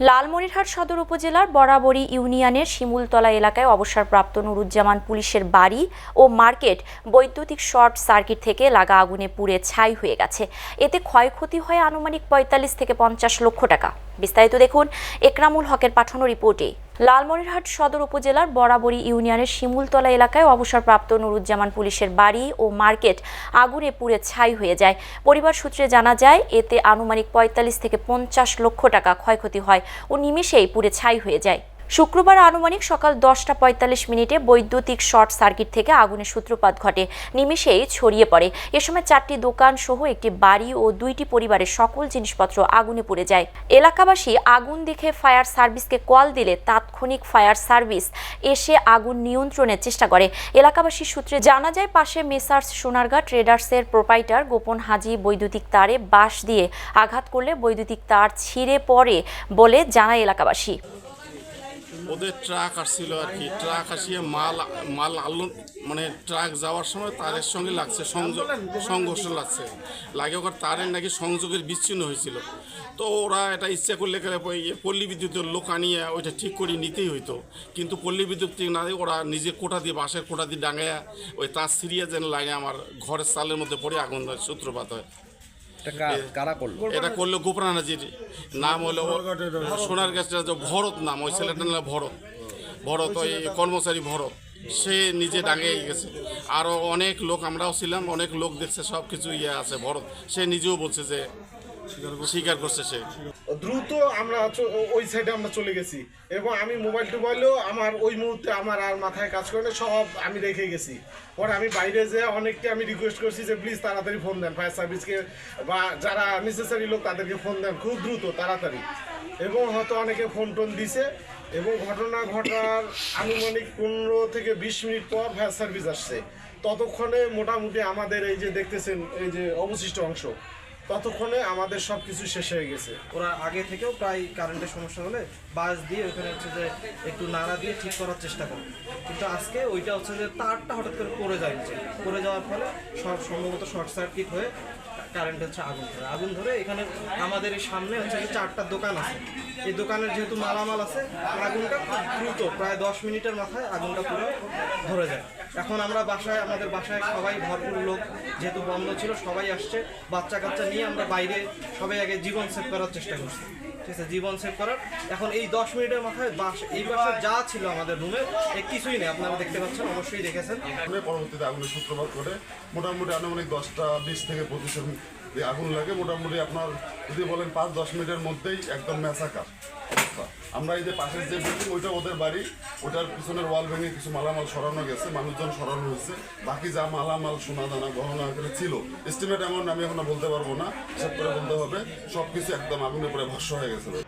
লালমনিরহাট সদর উপজেলার বরাবরী ইউনিয়নের শিমুলতলা এলাকায় অবসরপ্রাপ্ত নুরুজ্জামান পুলিশের বাড়ি ও মার্কেট বৈদ্যুতিক শর্ট সার্কিট থেকে লাগা আগুনে পুড়ে ছাই হয়ে গেছে। এতে ক্ষয়ক্ষতি হয় আনুমানিক পঁয়তাল্লিশ থেকে পঞ্চাশ লক্ষ টাকা। বিস্তারিত দেখুন একরামুল হকের পাঠানো রিপোর্টে। লালমনিরহাট সদর উপজেলার বরাবরী ইউনিয়নের শিমুলতলা এলাকায় অবসরপ্রাপ্ত নুরুজ্জামান পুলিশের বাড়ি ও মার্কেট আগুনে পুড়ে ছাই হয়ে যায়। পরিবার সূত্রে জানা যায়, এতে আনুমানিক পঁয়তাল্লিশ থেকে পঞ্চাশ লক্ষ টাকা ক্ষয়ক্ষতি হয় ও নিমেষেই পুড়ে ছাই হয়ে যায়। শুক্রবার আনুমানিক সকাল দশটা পঁয়তাল্লিশ মিনিটে বৈদ্যুতিক শর্ট সার্কিট থেকে আগুনের সূত্রপাত ঘটে। নিমেষেই ছড়িয়ে পড়ে। এ সময় চারটি দোকান সহ একটি বাড়ি ও দুইটি পরিবারের সকল জিনিসপত্র আগুনে পুড়ে যায়। এলাকাবাসী আগুন দেখে ফায়ার সার্ভিসকে কল দিলে তাৎক্ষণিক ফায়ার সার্ভিস এসে আগুন নিয়ন্ত্রণের চেষ্টা করে। এলাকাবাসী সূত্রে জানা যায়, পাশে মেসার্স সোনারগাঁ ট্রেডার্সের প্রোপাইটার গোপন হাজি বৈদ্যুতিক তারে বাঁশ দিয়ে আঘাত করলে বৈদ্যুতিক তার ছিঁড়ে পড়ে বলে জানায় এলাকাবাসী। ওদের ট্রাক আসছিল আর কি। ট্রাক আসিয়ে মাল মাল আলো মানে ট্রাক যাওয়ার সময় তারের সঙ্গে লাগছে, সংযোগ সংঘর্ষ লাগছে। লাগে ওখানে তারের নাকি সংযোগের বিচ্ছিন্ন হয়েছিল। তো ওরা এটা ইচ্ছা করলে গেলে পল্লী বিদ্যুতের লোক আনিয়ে ওইটা ঠিক করে নিতেই হইতো। কিন্তু পল্লী বিদ্যুৎ ঠিক না ওরা নিজে কোটা দিয়ে, বাঁশের কোটা দিয়ে ডাঙাইয়া ওই তার সিরিয়া যেন লাগে আমার ঘরের চালের মধ্যে পড়ে আগুন সূত্রপাত হয়। এটা কারা করল? এটা করল গোপরানাজির নাম হলো সোনার গাছটা যে ভরত নাম ওই ছেলেটার নাম ভরত। ভরত ওই কর্মচারী ভরত। সে নিজে ডাঙে গেছে। আরও অনেক লোক আমরাও ছিলাম অনেক লোক দেখছে সব কিছু ইয়ে আছে ভরত। সে নিজেও বলছে যে স্বীকার করছে সে। দ্রুত আমরা ওই সাইডে আমরা চলে গেছি। এবং আমি মোবাইল টোবাইলও আমার ওই মুহূর্তে আমার আর মাথায় কাজ করে সব আমি রেখে গেছি। পরে আমি বাইরে যে অনেককে আমি রিকোয়েস্ট করছি যে প্লিজ তাড়াতাড়ি ফোন দেন ফায়ার সার্ভিসকে বা যারা নেসেসারি লোক তাদেরকে ফোন দেন, খুব দ্রুত, তাড়াতাড়ি। এবং হয়তো অনেকে ফোন টোন দিছে। এবং ঘটনা ঘটার আনুমানিক পনেরো থেকে বিশ মিনিট পর ফায়ার সার্ভিস আসছে। ততক্ষণে মোটামুটি আমাদের এই যে দেখতেছেন, এই যে অবশিষ্ট অংশ ততক্ষণে আমাদের সব কিছু শেষ হয়ে গেছে। ওরা আগে থেকেও প্রায় কারেন্টের সমস্যা হলে বাস দিয়ে ওখানে হচ্ছে যে একটু নাড়া দিয়ে ঠিক করার চেষ্টা করে। কিন্তু আজকে ওইটা হচ্ছে যে তারটা হঠাৎ করে পড়ে যায় নিচে। পড়ে যাওয়ার ফলে সব সম্ভবত শর্ট সার্কিট হয়ে কারেন্ট হচ্ছে আগুন ধরে। আগুন ধরে এখানে আমাদের এই সামনে হচ্ছে চারটা দোকান আছে। এই দোকানের যেহেতু মালামাল আছে, আগুনটা খুব দ্রুত, প্রায় দশ মিনিটের মাথায় আগুনটা পুরো ধরে যায়। এখন আমরা বাসায়, আমাদের বাসায় সবাই ভরপুর লোক, যেহেতু বন্ধ ছিল, সবাই আসছে। বাচ্চা কাচ্চা নিয়ে আমরা বাইরে সবাই আগে জীবন সেভ করার চেষ্টা করছি। ঠিক আছে, জীবন সেভ করার। এখন এই দশ মিনিটের মাথায় বাস এই পাশে যা ছিল আমাদের রুমে কিছুই নেই। আপনারা দেখতে পাচ্ছেন, অবশ্যই দেখেছেন। পরবর্তীতে আগুনের সূত্রপাত করে মোটামুটি আনুমানিক দশটা, বিশ থেকে পঁচিশের আগুন লাগে মোটামুটি আপনার যদি বলেন পাঁচ, দশ মিনিটের মধ্যেই একদম অবস্থা আমরা এই যে পাশের যে বিল্ডিং ওইটা ওদের বাড়ি। ওটার পিছনের ওয়াল ভেঙে কিছু মালামাল সরানো গেছে, মানুষজন সরানো হয়েছে। বাকি যা মালামাল, সোনা দানা, গহনা করে ছিল। এস্টিমেট অ্যামাউন্ট আমি এখনও বলতে পারব না সব করে বলতে হবে। সব কিছু একদম আগুনে পরে ভস্য হয়ে গেছে।